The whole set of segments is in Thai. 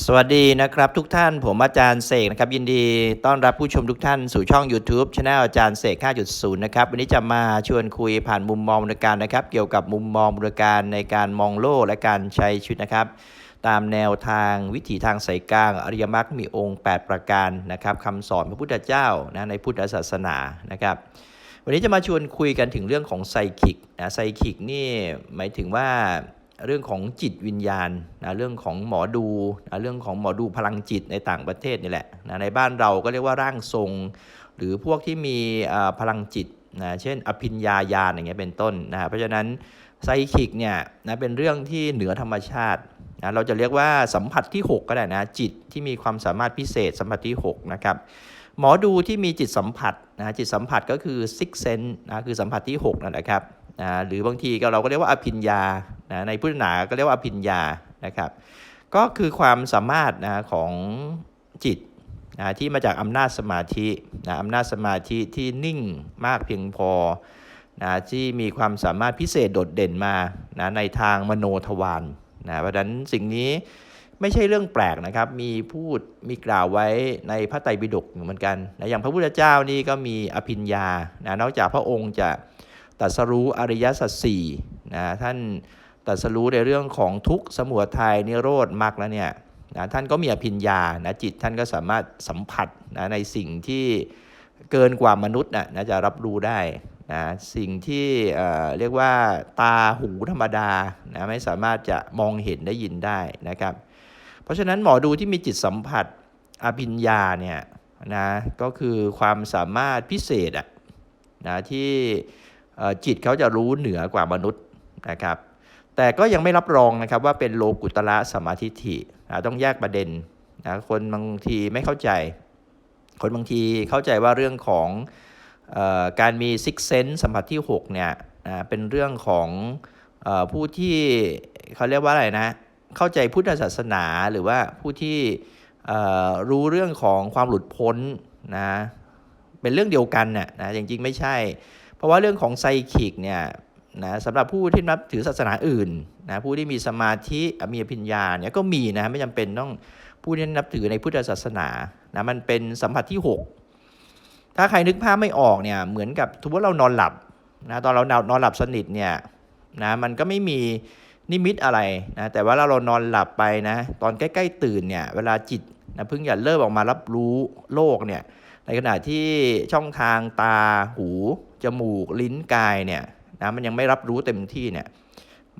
สวัสดีนะครับทุกท่านผมอาจารย์เสกนะครับยินดีต้อนรับผู้ชมทุกท่านสู่ช่อง YouTube Channel อาจารย์เสก 5.0 นะครับวันนี้จะมาชวนคุยผ่านมุมมองบริการนะครับ เกี่ยวกับมุมมองบริการในการมองโลกและการใช้ชีวิตนะครับ ตามแนวทางวิถีทางสายกลาง อริยมรรคมีองค์ 8 ประการนะครับคำสอนพระพุทธเจ้านะในพุทธศาสนานะครับวันนี้จะมาชวนคุยกันถึงเรื่องของไซคิกนะไซคิกนี่หมายถึงว่า เรื่องของจิตวิญญาณนะเรื่องของหมอดูนะเรื่องของหมอดูพลังจิตในต่างประเทศนี่แหละนะในบ้านเราก็เรียกว่าร่างทรง หรือพวกที่มีพลังจิตนะเช่น อภิญญาญาณอย่างเงี้ยเป็นต้นนะเพราะฉะนั้นไซคิกเนี่ยนะเป็นเรื่องที่เหนือธรรมชาตินะเราจะเรียกว่าสัมผัสที่ 6 ก็ได้นะจิตที่มีความสามารถพิเศษสัมผัสที่ 6 นะครับหมอดูที่มีจิตสัมผัสนะจิตสัมผัสก็คือ six sense นะคือสัมผัสที่ 6นั่นแหละครับนะหรือบางทีก็เราก็เรียกว่าอภิญญา นะในพุทธศาสนาก็เรียกว่าอภิญญานะครับ ก็คือความสามารถนะของจิตนะที่มาจากอำนาจสมาธินะอำนาจสมาธิที่นิ่งมากเพียงพอนะที่มีความสามารถพิเศษโดดเด่นมานะในทางมโนทวารนะเพราะฉะนั้นสิ่งนี้ไม่ใช่เรื่องแปลกนะครับ มีพูดมีกล่าวไว้ในพระไตรปิฎกเหมือนกันนะอย่างพระพุทธเจ้านี่ก็มีอภิญญานะนอกจากพระองค์จะตรัสรู้อริยสัจสี่นะท่าน ตรัสรู้ในเรื่องของทุกข์สมุทัยนิโรธมรรคแล้วเนี่ยนะท่านก็มีอภิญญานะจิตท่านก็สามารถสัมผัสนะในสิ่งที่เกินกว่ามนุษย์นะนะจะรับรู้ได้นะสิ่งที่เอ่อเรียกว่าตาหูธรรมดานะไม่สามารถจะมองเห็นได้ยินได้นะครับ เพราะฉะนั้นหมอดูที่มีจิตสัมผัสอภิญญาเนี่ยนะก็คือความสามารถพิเศษอะนะที่จิตเขาจะรู้เหนือกว่ามนุษย์นะครับ แต่ก็ยังไม่รับรองนะครับว่าเป็นโลกุตละสมาธิฐินะต้องแยกประเด็นนะคนบางทีไม่เข้าใจ คนบางทีเข้าใจว่าเรื่องของออการมีซิกเซนสัมผัสที่6เนี่ยนะเป็นเรื่องของออผู้ที่เขาเรียกว่าอะไรนะ เข้าใจพุทธศาสนาหรือว่าผู้ที่รู้เรื่องของความหลุดพ้นนะเป็นเรื่องเดียวกันน่ะนะจริงๆไม่ใช่ เพราะว่าเรื่องของไซคิกเนี่ย นะสำหรับผู้ที่นับถือศาสนาอื่นนะผู้ที่มีสมาธิมีอภิญญาเนี่ยก็มีนะไม่จำเป็นต้องผู้ที่นับถือในพุทธศาสนานะมันเป็นสัมผัสที่ 6 ถ้าใครนึกภาพไม่ออกเนี่ยเหมือนกับทุกว่าเรานอนหลับนะตอนเรานอนหลับสนิทเนี่ยนะมันก็ไม่มีนิมิตอะไรนะแต่ว่าเราเรานอนหลับไปนะตอนใกล้ๆตื่นเนี่ยเวลาจิตนะเพิ่งอย่าเริ่มออกมารับรู้โลกเนี่ยในขณะที่ช่องทางตาหู จมูก ลิ้นกายเนี่ย นะมันยังไม่รับรู้เต็มที่เนี่ย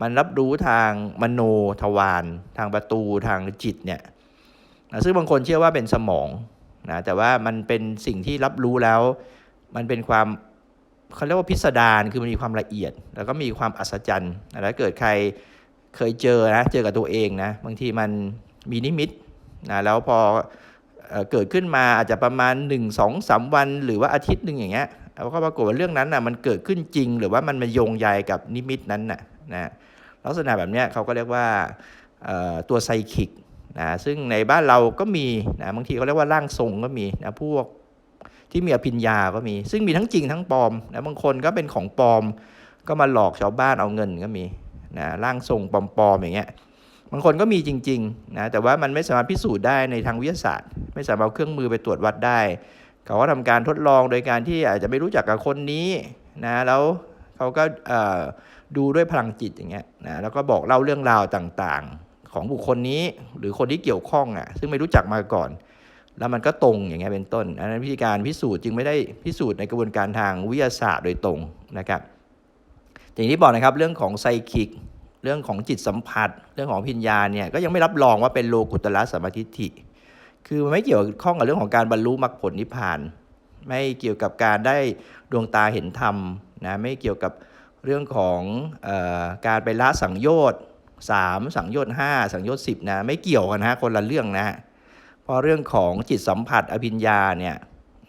มันรับรู้ทางมโนทวารทางประตูทางจิตเนี่ยนะซึ่งบางคนเชื่อว่าเป็นสมองนะแต่ว่ามันเป็นสิ่งที่รับรู้แล้ว มันเป็นความเขาเรียกว่าพิสดารคือมันมีความละเอียด แล้วก็มีความอัศจรรย์นะถ้าเกิดใครเคยเจอนะเจอกับตัวเองนะบางทีมันมีนิมิตนะแล้วพอเอ่อเกิดขึ้นมาอาจจะประมาณ 1 2 3 วัน หรือว่าอาทิตย์หนึ่งอย่างเงี้ย แล้วก็ปรากฏว่าเรื่องนั้นนะมันเกิดขึ้นจริง หรือว่ามันมาโยงใยกับนิมิตนั้นนะนะลักษณะแบบเนี้ยเขาก็เรียกว่าตัวไซคิกนะซึ่งในบ้านเราก็มีนะบางทีเขาเรียกว่าร่างทรงก็มีนะพวกที่มีอภิญญาก็มี ซึ่งมีทั้งจริงทั้งปลอมนะบางคนก็เป็นของปลอม ก็มาหลอกชาวบ้านเอาเงินก็มีนะร่างทรงปลอมๆอย่างเงี้ยบางคนก็มีจริงๆนะแต่ว่ามันไม่สามารถพิสูจน์ได้ในทางวิทยาศาสตร์ ไม่สามารถเอาเครื่องมือไปตรวจวัดได้ เขาก็ทำการทดลองโดยการที่อาจจะไม่รู้จักกับคนนี้นะแล้วเขาก็ดูด้วยพลังจิตอย่างเงี้ยนะแล้วก็บอกเล่าเรื่องราวต่างๆ ของบุคคลนี้หรือคนที่เกี่ยวข้องอะซึ่งไม่รู้จักมาก่อน แล้วมันก็ตรงอย่างเงี้ยเป็นต้นอันนั้นวิธีการพิสูจน์จึงไม่ได้พิสูจน์ในกระบวนการทางวิทยาศาสตร์โดยตรงนะครับอย่างที่บอกนะครับเรื่องของไซคิกเรื่องของจิตสัมผัส เรื่องของพิญญาเนี่ยก็ยังไม่รับรองว่าเป็นโลกุตละสัมมาทิฏฐิ คือมันไม่เกี่ยวข้องกับเรื่องของการบรรลุมรรคผลนิพพาน ไม่เกี่ยวกับการได้ดวงตาเห็นธรรมนะไม่เกี่ยวกับเรื่องของออการไปละสังโยชน์สามสังโยชน์ห้าสังโยชน์สิบนะไม่เกี่ยวกันนะคนละเรื่องนะเพราะเรื่องของจิตสัมผัสอภิญญาเนี่ย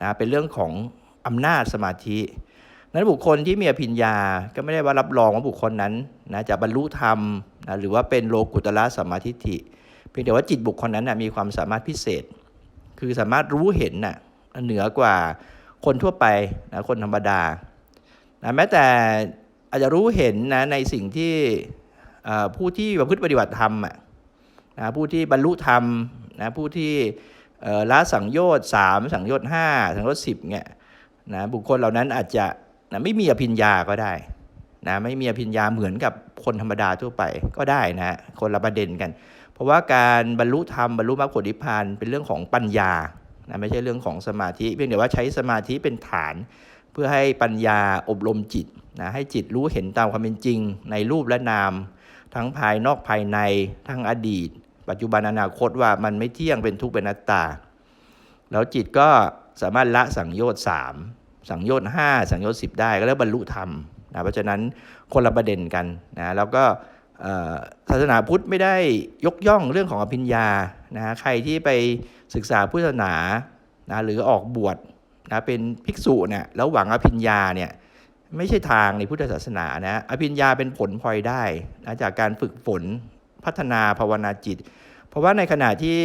นะเป็นเรื่องของอำนาจสมาธินั้นบุคคลที่มีอภิญญาก็ไม่ได้ว่ารับรองว่าบุคคลนั้นนะจะบรรลุธรรมนะหรือว่าเป็นโลกุตละสัมมาทิฏฐิ เพียงแต่ว่าจิตบุคคลนั้นนะมีความสามารถพิเศษ คือสามารถรู้เห็นนะเหนือกว่าคนทั่วไปนะคนธรรมดานะแม้แต่อาจจะรู้เห็นนะในสิ่งที่ผู้ที่ประพฤติปฏิบัติธรรมอะนะผู้ที่บรรลุธรรมนะผู้ที่ละสังโยชน์สามสังโยชน์ห้าสังโยชน์สิบเนี่ยนะบุคคลเหล่านั้นอาจจะนะไม่มีอภิญญาก็ได้นะไม่มีอภิญญาเหมือนกับคนธรรมดาทั่วไปก็ได้นะคนละประเด็นกัน เพราะว่าการบรรลุธรรมบรรลุมรรคผลนิพพานเป็นเรื่องของปัญญานะไม่ใช่เรื่องของสมาธิเพียงแต่ว่าใช้สมาธิเป็นฐาน เพื่อให้ปัญญาอบรมจิตนะให้จิตรู้เห็นตามความเป็นจริง ในรูปและนาม ทั้งภายนอกภายในทั้งอดีต ปัจจุบันอนาคตว่ามันไม่เที่ยงเป็นทุกข์เป็นอนัตตา แล้วจิตก็สามารถละสังโยชน์สามสังโยชน์ห้าสังโยชน์สิบได้ก็เรียกบรรลุธรรมนะเพราะฉะนั้นคนละประเด็นกันนะแล้วก็ ศาสนาพุทธไม่ได้ยกย่องเรื่องของอภิญญานะใครที่ไปศึกษาพุทธศาสนานะหรือออกบวชนะเป็นภิกษุเนี่ยแล้วหวังอภิญญาเนี่ยไม่ใช่ทางในพุทธศาสนานะอภิญญาเป็นผลพลอยได้นะจากการฝึกฝนพัฒนาภาวนาจิต เพราะว่าในขณะที่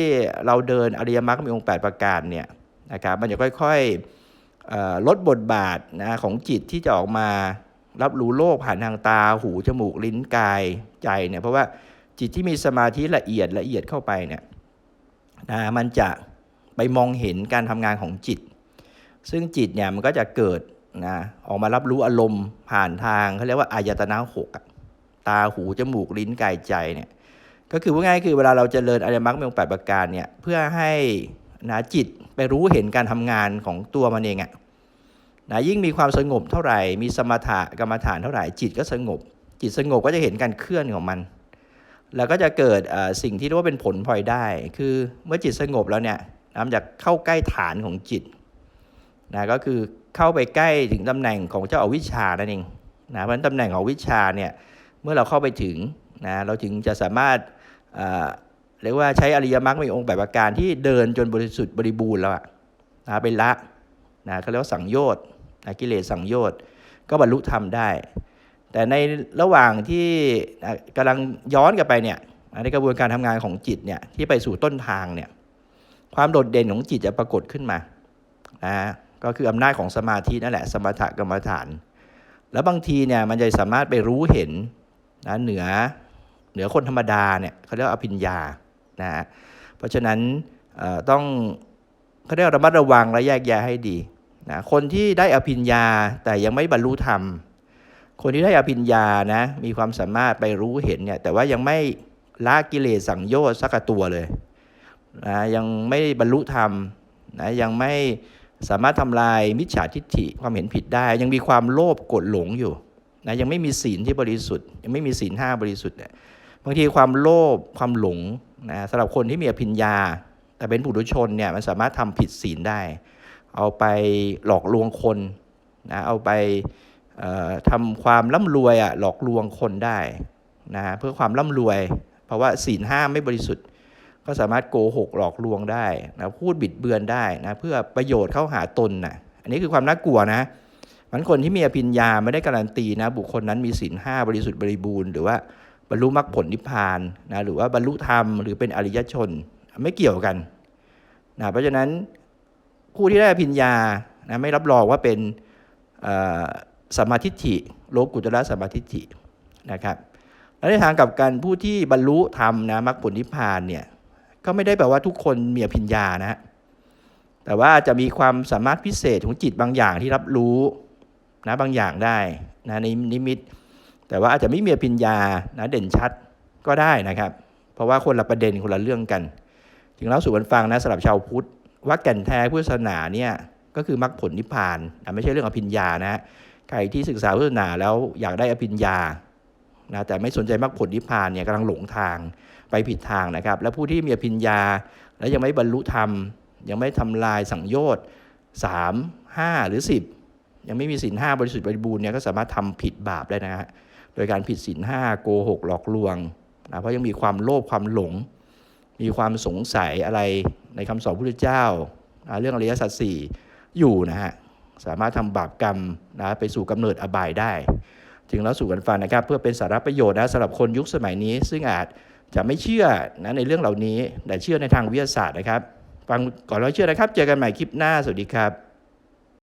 เราเดินอริยมรรคมีองค์ 8 ประการเนี่ยนะครับมันจะค่อยๆเอ่อลดบทบาทนะของจิตที่จะออกมา รับรู้โลกผ่านทางตาหูจมูกลิ้นกายใจเนี่ยเพราะว่าจิตที่มีสมาธิละเอียดละเอียดเข้าไปเนี่ยนะมันจะไปมองเห็นการทำงานของจิต ซึ่งจิตเนี่ยมันก็จะเกิดนะออกมารับรู้อารมณ์ผ่านทางเขาเรียกว่าอายตนะหกตาหูจมูกลิ้นกายใจเนี่ยก็คือว่าง่ายคือเวลาเราจเจริญอริยมรรคมีองค์แปดประการเนี่ยเพื่อให้นะจิตไปรู้เห็นการทำงานของตัวมันเองอะ นะยิ่งมีความสงบเท่าไหร่ มีสมถะกรรมฐานเท่าไหร่ จิตก็สงบ จิตสงบก็จะเห็นการเคลื่อนของมัน แล้วก็จะเกิดสิ่งที่เรียกว่าเป็นผลพลอยได้ คือเมื่อจิตสงบแล้วเนี่ยนะมันจะเข้าใกล้ฐานของจิตนะก็คือเข้าไปใกล้ถึงตำแหน่งของเจ้าอาวิชชานั่นเองนะเพราะฉะนั้นตำแหน่งของวิชชาเนี่ยเมื่อเราเข้าไปถึงนะเราถึงจะสามารถเรียกว่าใช้อริยมรรคมีองค์แปดประการที่เดินจนบริสุทธิ์บริบูรณ์แล้วนะเป็นละนะเขาเรียกว่าสังโยชน์ กิเลสสังโยชน์ก็บรรลุธรรมได้ แต่ในระหว่างที่นะกำลังย้อนกลับไปเนี่ยในกระบวนการทำงานของจิตเนี่ยที่ไปสู่ต้นทางเนี่ยความโดดเด่นของจิตจะปรากฏขึ้นมานะก็คืออำนาจของสมาธินั่นแหละสมถกรรมฐาน แล้วบางทีเนี่ยมันจะสามารถไปรู้เห็นนะเหนือเหนือคนธรรมดาเนี่ยเขาเรียกว่าอภิญญานะฮะเพราะฉะนั้นต้องเขาเรียกระมัดระวังและแยกแยะให้ดี นะคนที่ได้อภิญญาแต่ยังไม่บรรลุธรรม คนที่ได้อภิญญานะมีความสามารถไปรู้เห็นเนี่ยแต่ว่ายังไม่ละกิเลสสังโยชน์สักตัวเลยนะยังไม่บรรลุธรรมนะยังไม่สามารถทำลายมิจฉาทิฏฐิความเห็นผิดได้ ยังมีความโลภกรธหลงอยู่นะยังไม่มีศีลที่บริสุทธิ์ ยังไม่มีศีลห้าบริสุทธิ์เนี่ยบางทีความโลภความหลงนะสำหรับคนที่มีอภิญญา แต่เป็นปุถุชนเนี่ยมันสามารถทำผิดศีลได้ เอาไปหลอกลวงคนนะเอาไปทำความร่ำรวยอะหลอกลวงคนได้นะเพื่อความร่ำรวย เพราะว่าศีลห้าไม่บริสุทธิ์ ก็สามารถโกหกหลอกลวงได้นะพูดบิดเบือนได้นะเพื่อประโยชน์เข้าหาตนนะอันนี้คือความน่ากลัวนะมันคนที่มีอภิญญาไม่ได้การันตีนะบุคคลนั้นมีศีลห้าบริสุทธิ์บริบูรณ์หรือว่าบรรลุมรรคผลนิพพานนะหรือว่าบรรลุธรรมหรือเป็นอริยชนไม่เกี่ยวกันนะเพราะฉะนั้น ผู้ที่ได้อภิญญานะไม่รับรองว่าเป็นสัมมาทิฏฐิโลกุตระสัมมาทิฏฐินะครับและในทางกับกันผู้ที่บรรลุธรรมนะมรรคผลนิพพานเนี่ยก็ไม่ได้แปลว่าทุกคนมีอภิญญานะฮะแต่ว่าจะมีความสามารถพิเศษของจิตบางอย่างที่รับรู้นะบางอย่างได้นะในนิมิต แต่ว่าอาจจะไม่มีอภิญญานะเด่นชัดก็ได้นะครับ เพราะว่าคนละประเด็นคนละเรื่องกัน ถึงเล่าสู่กันฟังนะสำหรับชาวพุทธ ว่าแก่นแท้พุทธศาสนาเนี่ยก็คือมรรคผลนิพพานนะไม่ใช่เรื่องอภิญญานะใครที่ศึกษาพุทธศาสนาแล้วอยากได้อภิญญานะแต่ไม่สนใจมรรคผลนิพพานเนี่ยกำลังหลงทางไปผิดทางนะครับ และผู้ที่มีอภิญญา และยังไม่บรรลุธรรม ยังไม่ทำลายสังโยชน์สามห้าหรือสิบยังไม่มีศีลห้าบริสุทธิ์บริบูรณ์เนี่ยก็สามารถทำผิดบาปได้นะฮะโดยการผิดศีลห้าโกหกหลอกลวงนะเพราะยังมีความโลภความหลง มีความสงสัยอะไรในคำสอนพระพุทธเจ้า เรื่องอริยสัจสี่อยู่นะฮะสามารถทำบาปกรรมนะไปสู่กำเนิดอบายได้ ถึงแล้วสู่กันฟังนะครับ เพื่อเป็นสาระประโยชน์นะสำหรับคนยุคสมัยนี้ ซึ่งอาจจะไม่เชื่อนะในเรื่องเหล่านี้ แต่เชื่อในทางวิทยาศาสตร์นะครับ ฟังก่อนเราเชื่อนะครับ เจอกันใหม่คลิปหน้า สวัสดีครับ